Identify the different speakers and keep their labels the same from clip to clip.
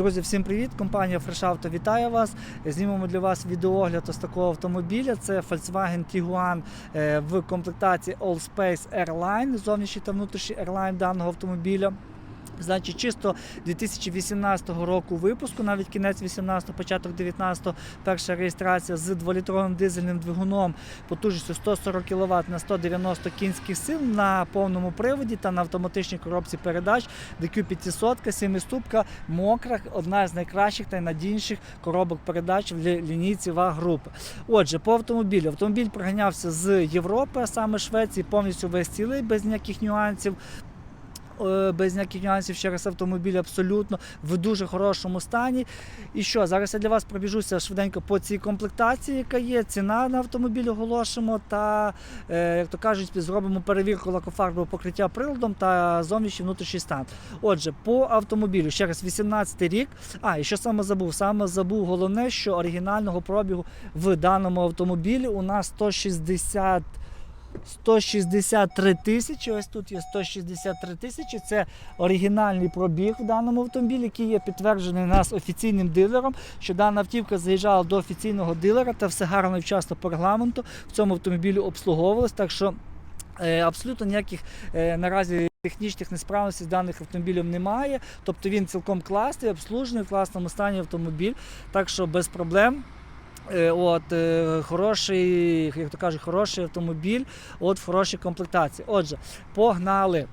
Speaker 1: Друзі, всім привіт! Компанія Fresh Auto вітає вас. Знімемо для вас відеоогляд ось такого автомобіля. Це Volkswagen Tiguan е, в комплектації All Space Airline, зовнішній та внутрішній airline даного автомобіля. Значить, чисто 2018 року випуску, навіть кінець 18, початок 19, перша реєстрація з 2-літровим дизельним двигуном потужністю 140 кВт на 190 кінських сил на повному приводі та на автоматичній коробці передач DQ 500, 7-ступка, мокра, одна з найкращих та найнадійніших коробок передач в лі- лінійці ВАГ групи. Отже, по автомобілю. Автомобіль проганявся з Європи, а саме Швеції, повністю весь цілий, без ніяких нюансів. Е, Без ніяких нюансів через автомобіль абсолютно в дуже хорошому стані. І що, зараз я для вас пробіжуся швиденько по цій комплектації, яка є. Ціна на автомобіль оголошимо та, е, як то кажуть, зробимо перевірку лакофарбового покриття приладом та зовнішній внутрішній стан. Отже, по автомобілю, ще раз, 18 рік. А, і що саме забув? Саме забув головне, що оригінального пробігу в даному автомобілі у нас 160. 163 тисячі. Ось тут є 163 тисячі. Це оригінальний пробіг в даному автомобілі, який є підтверджений нас офіційним дилером, що дана автівка заїжджала до офіційного дилера та все гарно і вчасно по регламенту в цьому автомобілі обслуговувалось. Так що е, абсолютно ніяких е, наразі. Технічних несправностей даних автомобілів немає, тобто він цілком класний, обслужений в класному стані автомобіль, так що без проблем. Е, От, е, хороший, як то кажуть, хороший автомобіль, от в хорошій комплектації. Отже, погнали.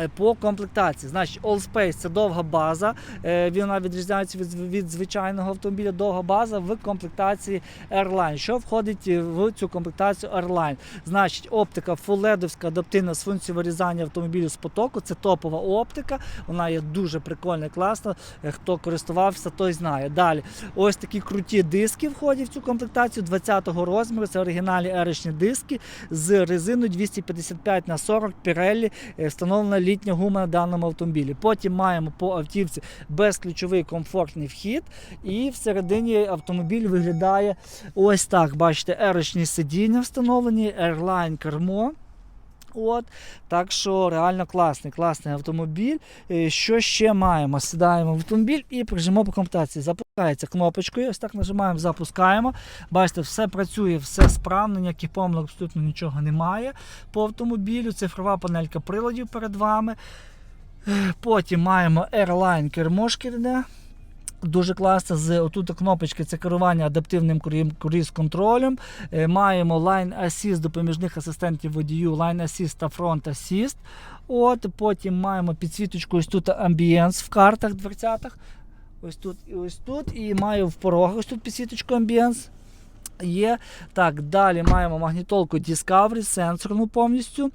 Speaker 1: Е, По комплектації, значить, All Space це довга база. е, Вона відрізняється від, від звичайного автомобіля. Довга база в комплектації Airline. Що входить в цю комплектацію Airline? Значить, оптика фуледовська адаптивна з функцією вирізання автомобілю з потоку. Це топова оптика. Вона є дуже прикольна, класна. Е, Хто користувався, той знає. Далі, ось такі круті диски входять в цю комплектацію 20-го розміру. Це оригінальні еричні диски з резиною 255 на 40 Pirelli, встановлена літня гума на даному автомобілі. Потім маємо по автівці безключовий комфортний вхід, і всередині автомобіль виглядає ось так. Бачите, еричні сидіння встановлені, Airline кермо. От, так що реально класний, класний автомобіль. Е, Що ще маємо? Сідаємо в автомобіль і прижимо по комплектації. Запускається кнопочкою. Ось так нажимаємо, запускаємо. Бачите, все працює, все справно, ніяких помилок, абсолютно нічого немає по автомобілю. Цифрова панелька приладів перед вами. Е, Потім маємо Airline кермо шкірне. Дуже класно. З отут кнопочки це керування адаптивним круїз контролем. Е, Маємо Line Assist допоміжних асистентів водію, Line Assist та Front Assist. От, потім маємо підсвіточку ось тут Ambience в картах, дверцятах. Ось тут і ось тут. І маю в порогах ось тут підсвіточку Ambience. Є. Так, далі маємо магнітолку Discovery, сенсорну повністю,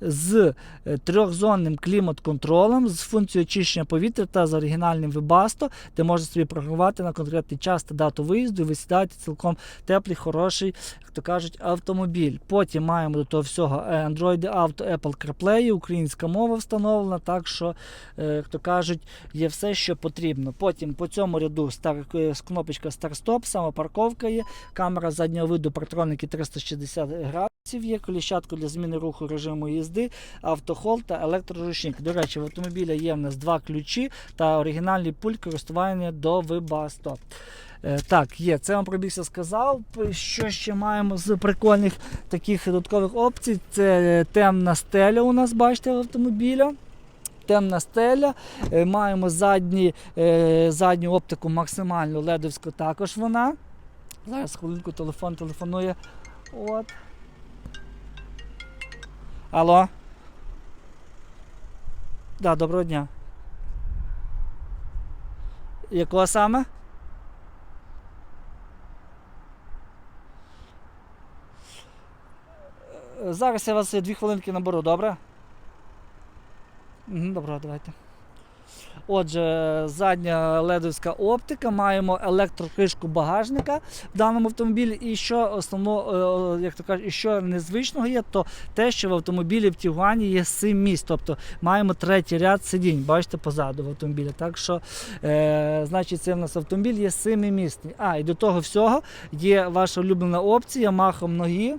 Speaker 1: з е, трьохзонним клімат-контролем, з функцією очищення повітря та з оригінальним Webasto, де можна собі програмувати на конкретний час та дату виїзду, і ви сідаєте цілком теплий, хороший, як то кажуть, автомобіль. Потім маємо до того всього Android Auto, Apple CarPlay, українська мова встановлена, так що, е, як то кажуть, є все, що потрібно. Потім по цьому ряду стар, е, кнопочка Start-Stop, самопарковка є, камера заднього виду, партроники 360 градусів є, коліщатку для зміни руху режиму їзди, автохол та електроручник. До речі, в автомобіля є в нас два ключі та оригінальний пульт користування до Webasto. Е, Так, є, це вам пробігся сказав. Що ще маємо з прикольних таких додаткових опцій? Це е, темна стеля у нас, бачите, в автомобіля. Темна стеля. Е, Маємо задні, задню оптику максимальну ледовську також вона. Зараз хвилинку телефон телефонує. От. Алло. Да, доброго дня. Якого саме? Е, Зараз я вас дві хвилинки наберу, добре? Мгм, Добре, давайте. Отже, задня ледовська оптика, маємо електрокришку багажника в даному автомобілі. І що основно, е, як то кажуть, і що незвичного є, то те, що в автомобілі в Тігуані є 7 місць. Тобто маємо третій ряд сидінь, бачите, позаду в автомобілі. Так що, е, значить, це в нас автомобіль є 7-місний. А, і до того всього є ваша улюблена опція махом ноги.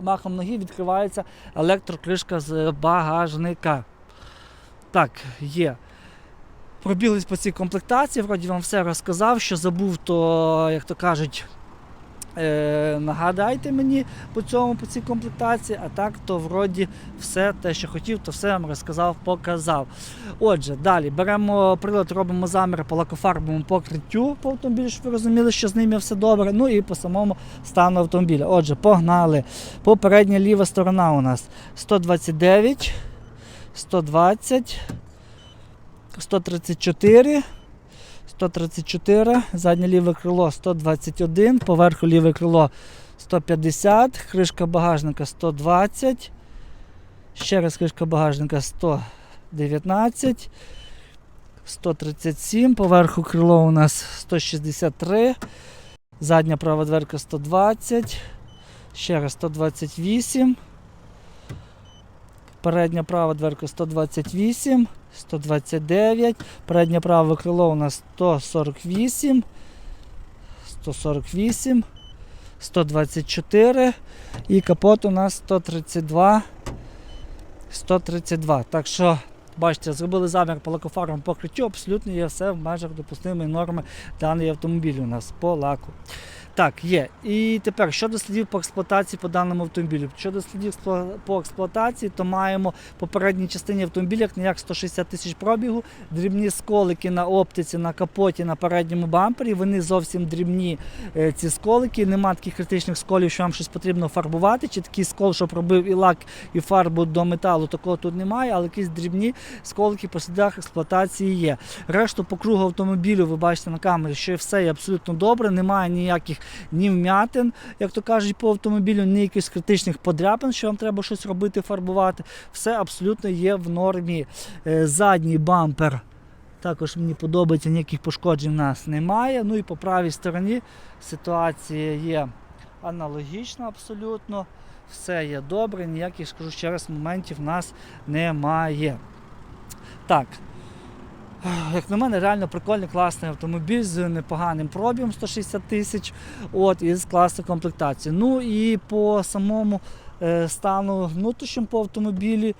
Speaker 1: Махом ноги відкривається електрокришка з багажника. Так, є. Пробіглись по цій комплектації, вроді вам все розказав, що забув, то, як то кажуть, е, нагадайте мені по цьому, по цій комплектації, а так то вроді все те, що хотів, то все вам розказав, показав. Отже, далі беремо прилад, робимо заміри по лакофарбовому покриттю по автомобілю, щоб ви розуміли, що з ним є все добре. Ну і по самому стану автомобіля. Отже, погнали. Попередня ліва сторона у нас 129, 120, 134. 134, заднє ліве крило 121, поверху ліве крило 150, кришка багажника 120, ще раз кришка багажника 119, 137, поверху крило у нас 163, задня права дверка 120, ще раз 128, передня права дверка 128, 129, переднє праве крило у нас 148, 148, 124 і капот у нас 132, 132. Так що, бачите, зробили замір по лакофарбовому покриттю, абсолютно є все в межах допустимої норми даний автомобіль у нас по лаку. Так, є. І тепер щодо слідів по експлуатації по даному автомобілю. Щодо слідів по експлуатації, то маємо попередній частині автомобіля як 160 тисяч пробігу, дрібні сколики на оптиці, на капоті, на передньому бампері. Вони зовсім дрібні е, ці сколики. Нема таких критичних сколів, що вам щось потрібно фарбувати. Чи такий скол, що пробив і лак, і фарбу до металу, такого тут немає, але якісь дрібні сколики по слідах експлуатації є. Решту по кругу автомобілю ви бачите на камері, що все є абсолютно добре, немає ніяких ні вмятин, як то кажуть, по автомобілю, ні якихось критичних подряпин, що вам треба щось робити, фарбувати. Все абсолютно є в нормі. Е, Задній бампер. Також мені подобається, ніяких пошкоджень в нас немає. Ну і по правій стороні ситуація є аналогічна абсолютно. Все є добре, ніяких, скажу ще раз, моментів в нас немає. Так. Як на мене, реально прикольний, класний автомобіль з непоганим пробігом 160 тисяч от, і з класною комплектацією. Ну і по самому е, стану внутрішньому по автомобілі.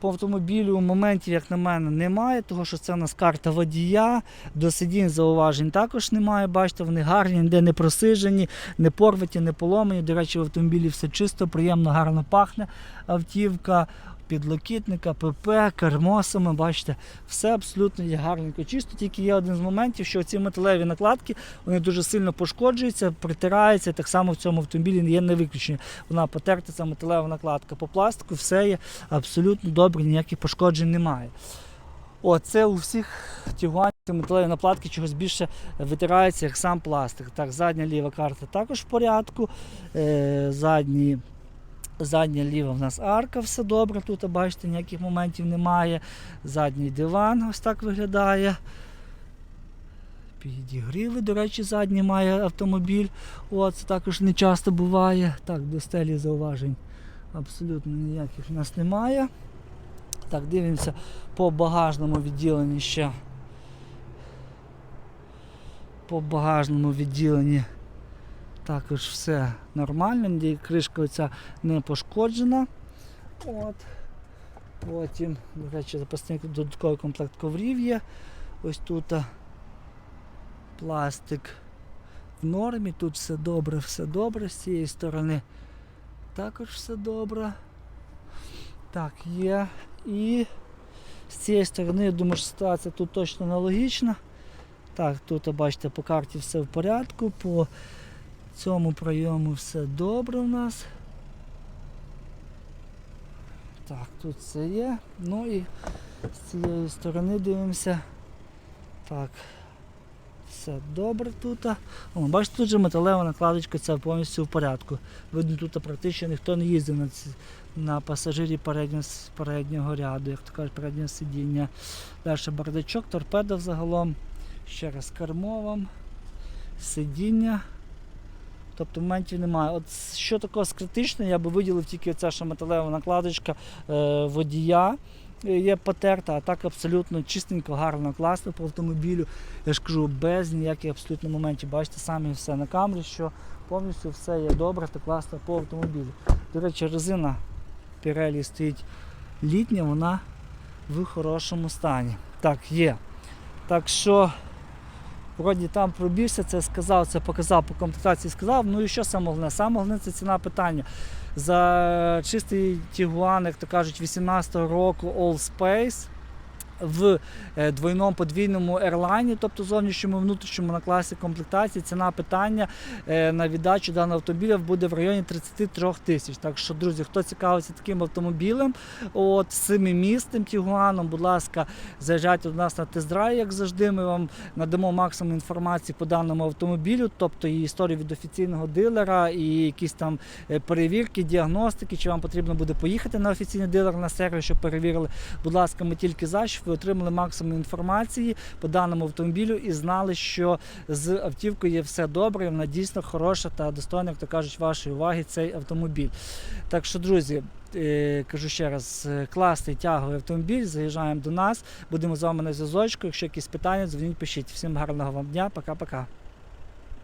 Speaker 1: По автомобілю моментів, як на мене, немає, тому що це у нас карта водія, до сидінь зауважень також немає. Бачите, вони гарні, ніде не просижені, не порваті, не поломані. До речі, в автомобілі все чисто, приємно, гарно пахне автівка підлокітника, ПП, кермосами, бачите, все абсолютно є гарненько. Чисто тільки є один з моментів, що ці металеві накладки вони дуже сильно пошкоджуються, притираються. Так само в цьому автомобілі є не виключення. Вона потерта, ця металева накладка. По пластику все є абсолютно добре, ніяких пошкоджень немає. О, це у всіх тягувань металеві накладки чогось більше витирається, як сам пластик. Так, задня ліва карта також в порядку. Е, задні Задня ліва в нас арка, все добре. Тут бачите, ніяких моментів немає. Задній диван ось так виглядає. Підігріви, до речі, задній має автомобіль. О, це також не часто буває. Так, до стелі зауважень абсолютно ніяких в нас немає. Так, дивимося по багажному відділенні ще. По багажному відділенні також все нормально, кришка оця не пошкоджена. От. Потім, до речі, запасний додатковий комплект коврів є. Ось тут пластик в нормі, тут все добре, все добре, з цієї сторони також все добре. Так, є. І з цієї сторони, я думаю, що ситуація тут точно аналогічна. Так, тут, бачите, по карті все в порядку. По цьому прийому все добре у нас. Так, тут все є. Ну і з цієї сторони дивимося. Так, все добре тут. О, бачите, тут же металева накладочка ця повністю в порядку. Видно, тут практично ніхто не їздив на, ці, на пасажирі переднього, переднього ряду, як то кажуть, переднього сидіння. Далі бардачок, торпеда взагалом. Ще раз кермо вам, сидіння. Тобто моментів немає. От що такого з я би виділив тільки оця що металева накладочка е, водія. е, Є потерта, а так абсолютно чистенько, гарно, класно по автомобілю. Я ж кажу, без ніяких абсолютно моментів. Бачите, самі все на камері, що повністю все є добре та класно по автомобілю. До речі, резина Pirelli стоїть літня, вона в хорошому стані. Так, є. Так що, вроді там пробігся, це сказав, це показав по комплектації, сказав. Ну і що саме головне? Саме головне це ціна питання. За чистий Тігуан, як то кажуть, 18-го року All Space в е, двойному подвійному ерлайні, тобто зовнішньому внутрішньому на класі комплектації, ціна питання е, на віддачу даного автомобіля буде в районі 33 тисяч. Так що, друзі, хто цікавиться таким автомобілем, от семимісним Тігуаном, будь ласка, заїжджайте до нас на тест-драйв, як завжди. Ми вам надамо максимум інформації по даному автомобілю, тобто і історію від офіційного дилера, і якісь там е, перевірки, діагностики, чи вам потрібно буде поїхати на офіційний дилер на сервіс, щоб перевірили. Будь ласка, ми тільки за, щоб ви отримали максимум інформації по даному автомобілю і знали, що з автівкою є все добре, і вона дійсно хороша та достойна, як то кажуть, вашої уваги цей автомобіль. Так що, друзі. е, Кажу ще раз, е, класний тяговий автомобіль. Заїжджаємо до нас, будемо з вами на зв'язочку. Якщо якісь питання, дзвоніть, пишіть. Всім гарного вам дня, пока-пока.